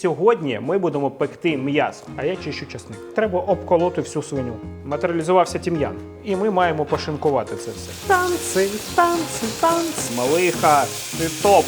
Сьогодні ми будемо пекти м'ясо, а я чищу часник. Треба обколоти всю свиню. Матеріалізувався тім'ян. І ми маємо пошинкувати це все. Танці, танці, танці. Малиха, ти топ.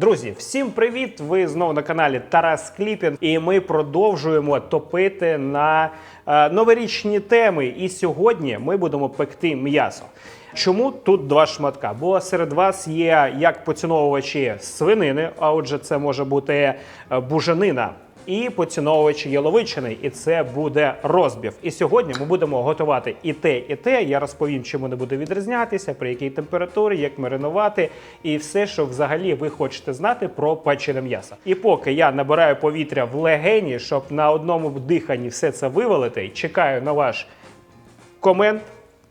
Друзі, всім привіт! Ви знову на каналі Тарас Кліпін, і ми продовжуємо топити на е, новорічні теми. І сьогодні ми будемо пекти м'ясо. Чому тут два шматка? Бо серед вас є як поціновувачі свинини, а отже, це може бути е, бужанина. І поціновувачі яловичини, і це буде розбів. І сьогодні ми будемо готувати і те, і те. Я розповім, чим вони буде відрізнятися, при якій температурі, як маринувати, і все, що взагалі ви хочете знати про печене м'ясо. І поки я набираю повітря в легені, щоб на одному диханні все це вивалити, чекаю на ваш комент,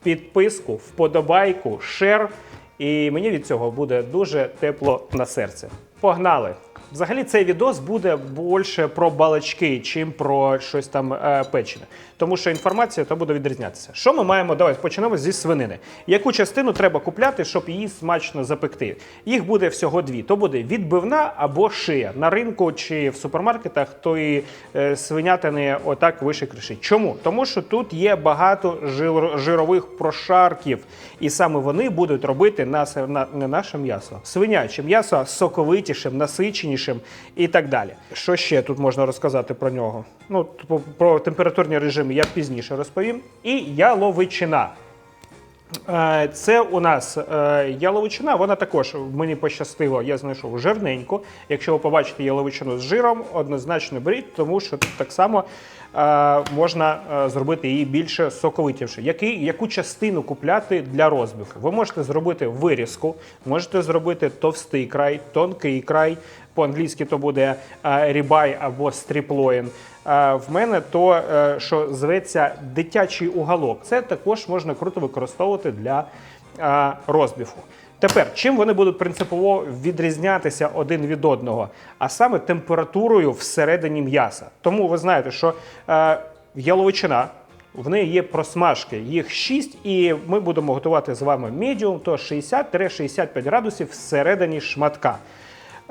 підписку, вподобайку, шер. І мені від цього буде дуже тепло на серце. Погнали! Взагалі цей відос буде більше про балачки, чим про щось там е, печене. Тому що інформація то буде відрізнятися. Що ми маємо? Давай почнемо зі свинини. Яку частину треба купляти, щоб її смачно запекти? Їх буде всього дві: то буде відбивна або шия на ринку чи в супермаркетах, то і е, свинятини отак вище кришить. Чому? Тому що тут є багато жир- жирових прошарків, і саме вони будуть робити нас на, не наше м'ясо, свиняче м'ясо соковитішим, насиченішим і так далі. Що ще тут можна розказати про нього? Ну, типу, про температурні режими я пізніше розповім. І яловичина. Е, Це у нас е, яловичина, вона також мені пощастило, я знайшов жирненьку. Якщо ви побачите яловичину з жиром, однозначно беріть, тому що так само можна е, зробити її більше соковитіше. Який, яку частину купляти для розбивки? Ви можете зробити вирізку, можете зробити товстий край, тонкий край. По-англійськи то буде е, рібай або стріплоїн. Е, В мене то, е, що зветься дитячий уголок. Це також можна круто використовувати для е, розбіфу. Тепер, чим вони будуть принципово відрізнятися один від одного? А саме температурою всередині м'яса. Тому ви знаєте, що е, яловичина. В неї є просмажки, їх 6, і ми будемо готувати з вами медіум, то 60-65 градусів всередині шматка.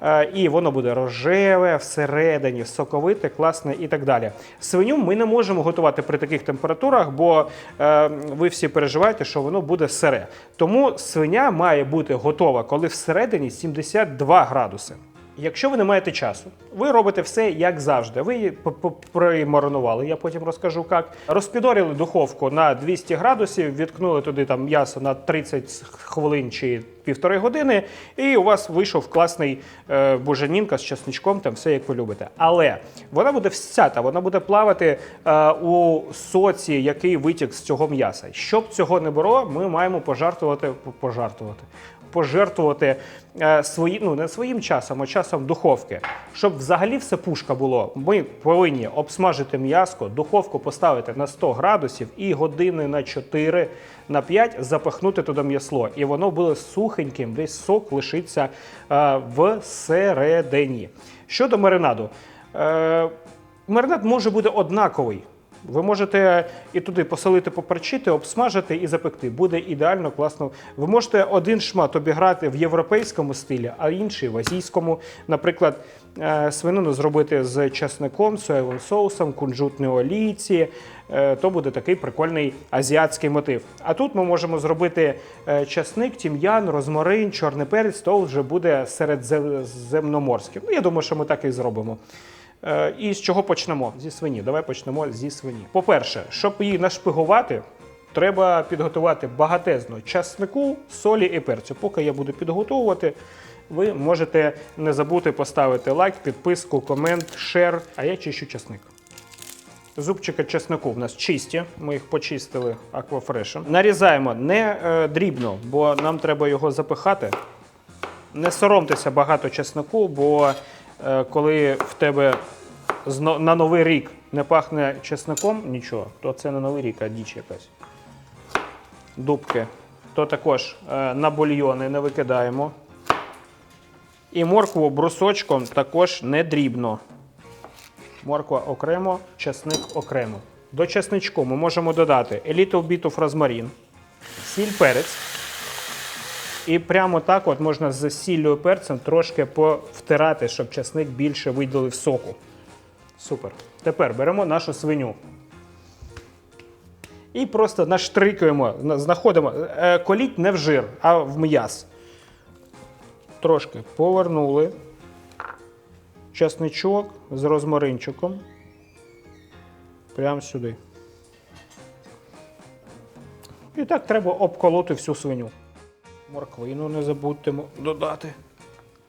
Е, І воно буде рожеве всередині, соковите, класне і так далі. Свиню ми не можемо готувати при таких температурах, бо е, ви всі переживаєте, що воно буде сире. Тому свиня має бути готова, коли всередині 72 градуси. Якщо ви не маєте часу, ви робите все як завжди. Ви її примаринували, я потім розкажу як. Розпідорили духовку на 200 градусів, відкнули туди там м'ясо на 30 хвилин чи півтори години, і у вас вийшов класний е, буженінка з чесничком, там все як ви любите. Але вона буде всята, вона буде плавати е, у соці, який витік з цього м'яса. Щоб цього не було, ми маємо пожартувати, пожартувати пожертвувати е, свої, ну не своїм часом, а часом духовки. Щоб взагалі все пушка було, ми повинні обсмажити м'яско, духовку поставити на 100 градусів і години на 4 на 5 запихнути туди м'ясло. І воно буде сухеньким, десь сок лишиться е, всередині. Щодо маринаду, е, маринад може бути однаковий. Ви можете і туди посолити, поперчити, обсмажити і запекти. Буде ідеально класно. Ви можете один шмат обіграти в європейському стилі, а інший в азійському. Наприклад, е, свинину зробити з чесником, соєвим соусом, кунжутної олійці. Е, То буде такий прикольний азіатський мотив. А тут ми можемо зробити е, часник, тім'ян, розмарин, чорний перець, то вже буде середземноморським. Ну, я думаю, що ми так і зробимо. Е, І з чого почнемо? Зі свині. Давай почнемо зі свині. По-перше, щоб її нашпигувати, треба підготувати багатезно часнику, солі і перцю. Поки я буду підготовувати, ви можете не забути поставити лайк, підписку, комент, шер. А я чищу часник. Зубчики чеснику в нас чисті, ми їх почистили аквафрешем. Нарізаємо не е, дрібно, бо нам треба його запихати. Не соромтеся багато чеснику, бо коли в тебе на новий рік не пахне чесником нічого, то це не новий рік, а діч якась. Дубки. То також е, на бульйони не викидаємо. І моркву брусочком також не дрібно. Морква окремо, часник окремо. До часничку ми можемо додати a little bit of розмарін, сіль перець. І прямо так от можна з сіллю перцем трошки повтирати, щоб часник більше виділив соку. Супер. Тепер беремо нашу свиню. І просто наштрикуємо, знаходимо, е, коліть не в жир, а в м'яс. Трошки повернули. Часничок з розмаринчиком. Прямо сюди. І так треба обколоти всю свиню. Морквину не забудьте додати.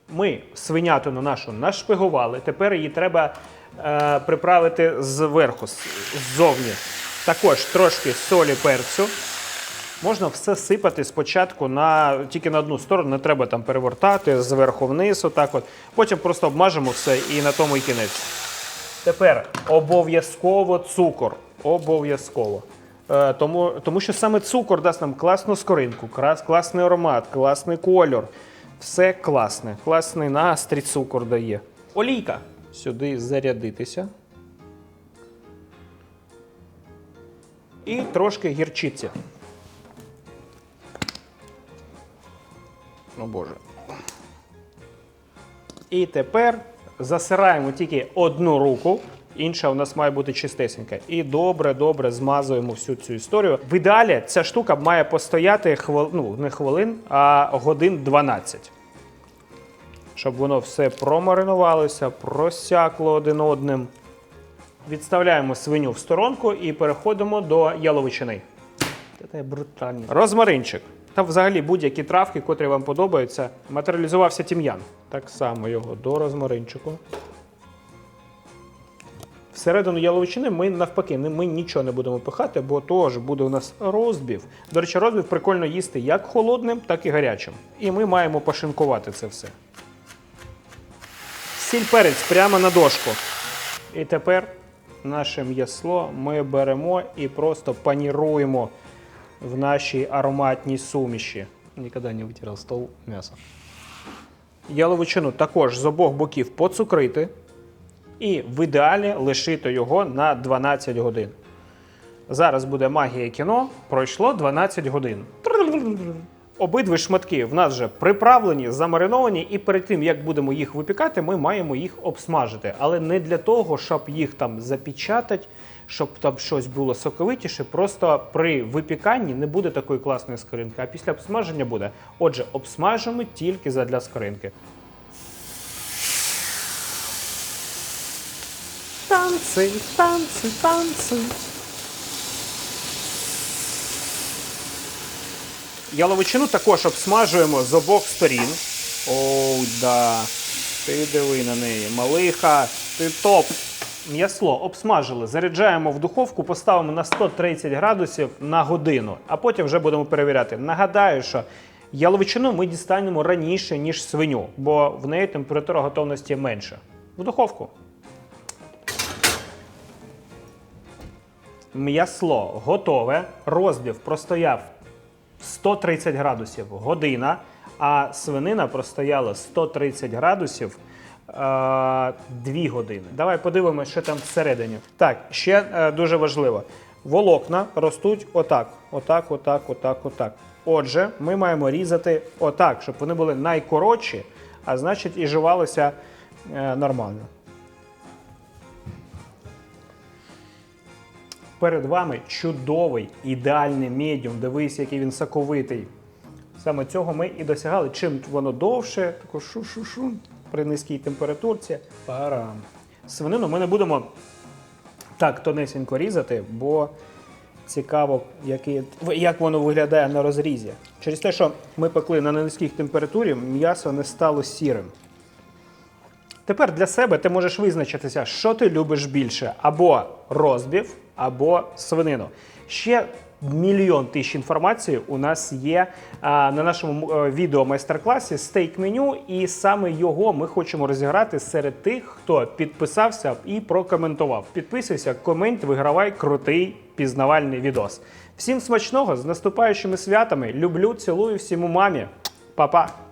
Ми свинятину нашу нашпигували. Тепер її треба е, приправити зверху, ззовні. Також трошки солі перцю. Можна все сипати спочатку на, тільки на одну сторону, не треба там перевертати зверху вниз. Отак от. Потім просто обмажемо все і на тому і кінець. Тепер обов'язково цукор. Обов'язково. Е, тому, тому що саме цукор дасть нам класну скоринку, класний аромат, класний кольор. Все класне. Класний настрій цукор дає. Олійка. Сюди зарядитися. І трошки гірчиці. О Боже. І тепер засираємо тільки одну руку, інша у нас має бути чистесенька. І добре-добре змазуємо всю цю історію. В ідеалі ця штука має постояти хвил... ну, не хвилин, а годин 12. Щоб воно все промаринувалося, просякло один одним. Відставляємо свиню в сторонку і переходимо до яловичини. Це брутально. Розмаринчик. Та взагалі будь-які травки, котрі вам подобаються. Матеріалізувався тім'ян. Так само його до розмаринчику. Всередину яловичини ми навпаки, ми нічого не будемо пихати, бо теж буде у нас розбів. До речі, розбів прикольно їсти як холодним, так і гарячим. І ми маємо пошинкувати це все. Сіль перець прямо на дошку. І тепер наше м'ясло ми беремо і просто паніруємо в нашій ароматній суміші. Ніколи не витирав стол м'ясо. Яловичину також з обох боків поцукрити. І в ідеалі лишити його на 12 годин. Зараз буде магія кіно. Пройшло 12 годин. Обидві шматки в нас вже приправлені, замариновані, і перед тим як будемо їх випікати, ми маємо їх обсмажити. Але не для того, щоб їх там запечатати, щоб там щось було соковитіше. Просто при випіканні не буде такої класної скоринки, а після обсмаження буде. Отже, обсмажимо тільки задля скоринки. Танці, танці, танці. Яловичину також обсмажуємо з обох сторін. Оу, да. Ти диви на неї. Малиха, ти топ. М'ясло обсмажили, заряджаємо в духовку, поставимо на 130 градусів на годину, а потім вже будемо перевіряти. Нагадаю, що яловичину ми дістанемо раніше, ніж свиню, бо в неї температура готовності менша. В духовку. М'ясло готове, розбів простояв 130 градусів година, а свинина простояла 130 градусів е, 2 години. Давай подивимося, що там всередині. Так, ще е, дуже важливо. Волокна ростуть отак, отак, отак, отак, отак. Отже, ми маємо різати отак, щоб вони були найкоротші, а значить і жувалися е, нормально. Перед вами чудовий ідеальний медіум. Дивись, який він соковитий. Саме цього ми і досягали. Чим воно довше, тако шу-шу-шу при низькій температурці. Парам. Свинину ми не будемо так тонесенько різати, бо цікаво, який, як воно виглядає на розрізі. Через те, що ми пекли на низькій температурі, м'ясо не стало сірим. Тепер для себе ти можеш визначитися, що ти любиш більше: або розбів, або свинину. Ще мільйон тисяч інформації у нас є а, на нашому е, відео майстер-класі стейк меню, і саме його ми хочемо розіграти серед тих, хто підписався і прокоментував. Підписуйся, комент, вигравай крутий пізнавальний відос. Всім смачного з наступаючими святами! Люблю, цілую всім у мамі. Па-па!